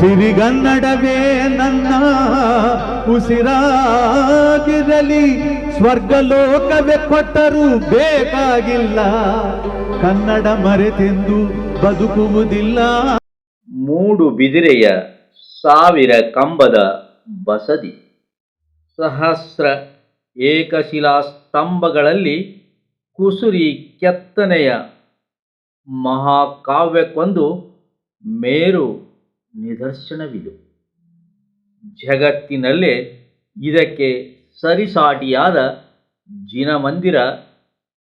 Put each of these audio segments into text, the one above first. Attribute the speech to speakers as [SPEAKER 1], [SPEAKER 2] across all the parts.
[SPEAKER 1] ಸಿರಿಗನ್ನಡವೇ ನನ್ನ ಉಸಿರಾಗಿರಲಿ, ಸ್ವರ್ಗಲೋಕವೇ ಕೊಟ್ಟರೂ ಬೇಕಾಗಿಲ್ಲ. ಕನ್ನಡ ಮರೆತೆಂದು ಬದುಕುವುದಿಲ್ಲ.
[SPEAKER 2] ಮೂಡು ಬಿದಿರೆಯ ಸಾವಿರ ಕಂಬದ ಬಸದಿ. ಸಹಸ್ರ ಏಕಶಿಲಾ ಸ್ತಂಭಗಳಲ್ಲಿ ಕುಸುರಿ ಕೆತ್ತನೆಯ ಮಹಾಕಾವ್ಯಕ್ಕೊಂದು ಮೇರು ನಿದರ್ಶನವಿದು. ಜಗತ್ತಿನಲ್ಲೇ ಇದಕ್ಕೆ ಸರಿಸಾಟಿಯಾದ ಜಿನಮಂದಿರ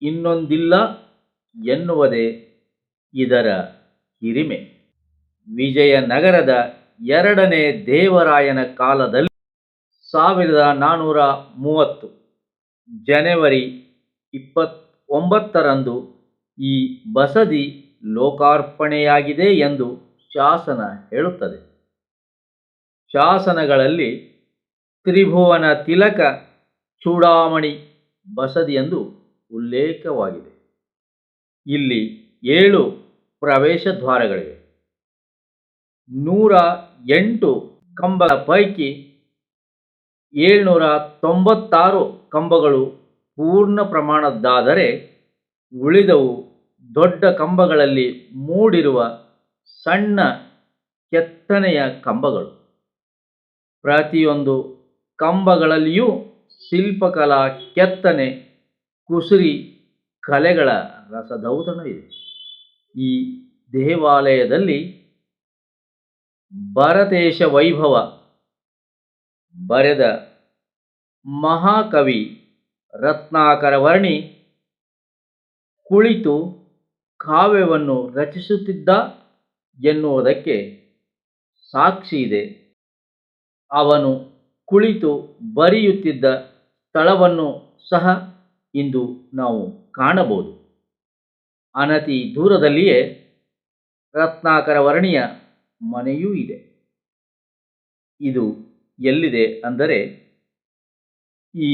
[SPEAKER 2] ಇನ್ನೊಂದಿಲ್ಲ ಎನ್ನುವುದೇ ಇದರ ಹಿರಿಮೆ. ವಿಜಯನಗರದ ಎರಡನೇ ದೇವರಾಯನ ಕಾಲದಲ್ಲಿ ಸಾವಿರದ ನಾನ್ನೂರ ಮೂವತ್ತು ಜನವರಿ ಇಪ್ಪತ್ತೊಂಬತ್ತರಂದು ಈ ಬಸದಿ ಲೋಕಾರ್ಪಣೆಯಾಗಿದೆ ಎಂದು ಶಾಸನ ಹೇಳುತ್ತದೆ. ಶಾಸನಗಳಲ್ಲಿ ತ್ರಿಭುವನ ತಿಲಕ, ಚೂಡಾಮಣಿ, ಬಸದಿ ಎಂದು ಉಲ್ಲೇಖವಾಗಿದೆ. ಇಲ್ಲಿ ಏಳು ಪ್ರವೇಶ ದ್ವಾರಗಳಿವೆ. ನೂರ ಎಂಟು ಕಂಬಗಳ ಪೈಕಿ ಏಳ್ನೂರ ತೊಂಬತ್ತಾರು ಕಂಬಗಳು ಪೂರ್ಣ ಪ್ರಮಾಣದ್ದಾದರೆ ಉಳಿದವು ದೊಡ್ಡ ಕಂಬಗಳಲ್ಲಿ ಮೂಡಿರುವ ಸಣ್ಣ ಕೆತ್ತನೆಯ ಕಂಬಗಳು. ಪ್ರತಿಯೊಂದು ಕಂಬಗಳಲ್ಲಿಯೂ ಶಿಲ್ಪಕಲಾ ಕೆತ್ತನೆ, ಕುಸುರಿ, ಕಲೆಗಳ ರಸದೌತಣವಿದೆ. ಈ ದೇವಾಲಯದಲ್ಲಿ ಭರತೇಶ ವೈಭವ ಬರೆದ ಮಹಾಕವಿ ರತ್ನಾಕರವರ್ಣಿ ಕುಳಿತು ಕಾವ್ಯವನ್ನು ರಚಿಸುತ್ತಿದ್ದ ಎನ್ನುವುದಕ್ಕೆ ಸಾಕ್ಷಿ ಇದೆ. ಅವನು ಕುಳಿತು ಬರೆಯುತ್ತಿದ್ದ ಸ್ಥಳವನ್ನು ಸಹ ಇಂದು ನಾವು ಕಾಣಬಹುದು. ಅನತಿ ದೂರದಲ್ಲಿಯೇ ರತ್ನಾಕರ ವರ್ಣಿಯ ಮನೆಯೂ ಇದೆ. ಇದು ಎಲ್ಲಿದೆ ಅಂದರೆ ಈ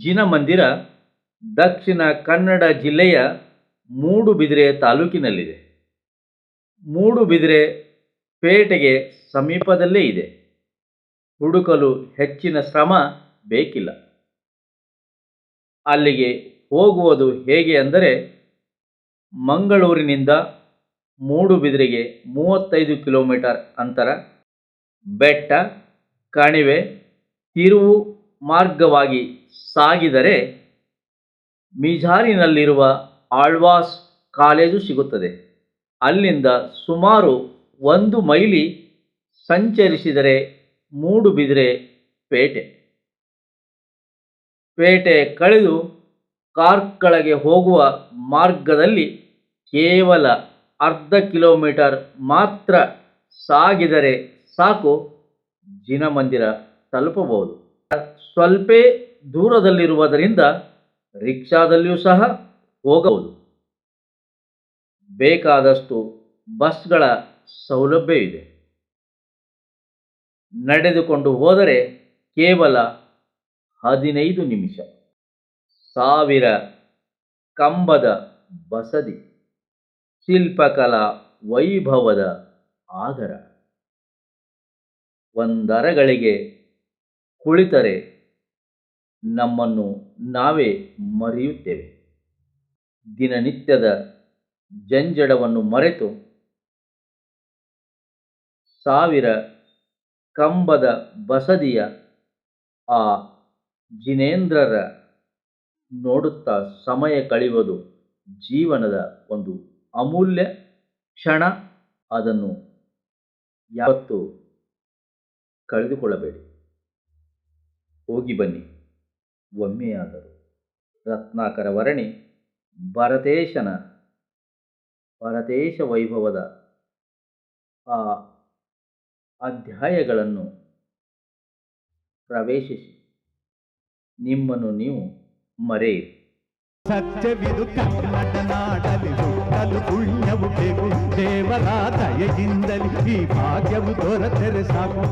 [SPEAKER 2] ಜಿನಮಂದಿರ ದಕ್ಷಿಣ ಕನ್ನಡ ಜಿಲ್ಲೆಯ ಮೂಡುಬಿದಿರೆ ತಾಲೂಕಿನಲ್ಲಿದೆ. ಮೂಡುಬಿದಿರೆ ಪೇಟೆಗೆ ಸಮೀಪದಲ್ಲೇ ಇದೆ. ಹುಡುಕಲು ಹೆಚ್ಚಿನ ಶ್ರಮ ಬೇಕಿಲ್ಲ. ಅಲ್ಲಿಗೆ ಹೋಗುವುದು ಹೇಗೆ ಅಂದರೆ, ಮಂಗಳೂರಿನಿಂದ ಮೂಡುಬಿದಿರೆಗೆ ಮೂವತ್ತೈದು ಕಿಲೋಮೀಟರ್ ಅಂತರ, ಬೆಟ್ಟ, ಕಣಿವೆ, ತಿರುವು ಮಾರ್ಗವಾಗಿ ಸಾಗಿದರೆ ಮಿಜಾರಿನಲ್ಲಿರುವ ಆಳ್ವಾಸ್ ಕಾಲೇಜು ಸಿಗುತ್ತದೆ. ಅಲ್ಲಿಂದ ಸುಮಾರು ಒಂದು ಮೈಲಿ ಸಂಚರಿಸಿದರೆ ಮೂಡುಬಿದಿರೆ ಪೇಟೆ. ಪೇಟೆ ಕಳೆದು ಕಾರ್ಕಳಗೆ ಹೋಗುವ ಮಾರ್ಗದಲ್ಲಿ ಕೇವಲ ಅರ್ಧ ಕಿಲೋಮೀಟರ್ ಮಾತ್ರ ಸಾಗಿದರೆ ಸಾಕು ಜಿನಮಂದಿರ ತಲುಪಬಹುದು. ಸ್ವಲ್ಪೇ ದೂರದಲ್ಲಿರುವುದರಿಂದ ರಿಕ್ಷಾದಲ್ಲಿಯೂ ಸಹ ಹೋಗಬಹುದು. ಬೇಕಾದಷ್ಟು ಬಸ್ಗಳ ಸೌಲಭ್ಯವಿದೆ. ನಡೆದುಕೊಂಡು ಹೋದರೆ ಕೇವಲ ಹದಿನೈದು ನಿಮಿಷ. ಸಾವಿರ ಕಂಬದ ಬಸದಿ, ಶಿಲ್ಪಕಲಾ ವೈಭವದ ಆಗರ. ಒಂದರಗಳಿಗೆ ಕುಳಿತರೆ ನಮ್ಮನ್ನು ನಾವೇ ಮರೆಯುತ್ತೇವೆ. ದಿನನಿತ್ಯದ ಜಂಜಡವನ್ನು ಮರೆತು ಸಾವಿರ ಕಂಬದ ಬಸದಿಯ ಆ ಜಿನೇಂದ್ರರ ನೋಡುತ್ತಾ ಸಮಯ ಕಳೆಯುವುದು ಜೀವನದ ಒಂದು ಅಮೂಲ್ಯ ಕ್ಷಣ. ಅದನ್ನು ಯಾವತ್ತೂ ಕಳೆದುಕೊಳ್ಳಬೇಡಿ. ಹೋಗಿ ಬನ್ನಿ. ಒಮ್ಮೆಯಾದರು ರತ್ನಾಕರ ವರ್ಣಿ, ಭರತೇಶನ ಭರತೇಶ ವೈಭವದ, ಆ ಅಧ್ಯಾಯಗಳನ್ನು ಪ್ರವೇಶಿಸಿ. ನಿಮ್ಮನ್ನು ನೀವು ಮರೆಯಿರಿ.
[SPEAKER 1] ಸತ್ಯವಿದು ಕನ್ನಡ ನಾಡಲಿ ಹುಟ್ಟಲು ಪುಣ್ಯವು ಬೇಕು. ದೇವರ ದಯೆಯಿಂದಲಿ ಈ ಭಾಗ್ಯವು ದೊರೆತರೆ ಸಾಕು.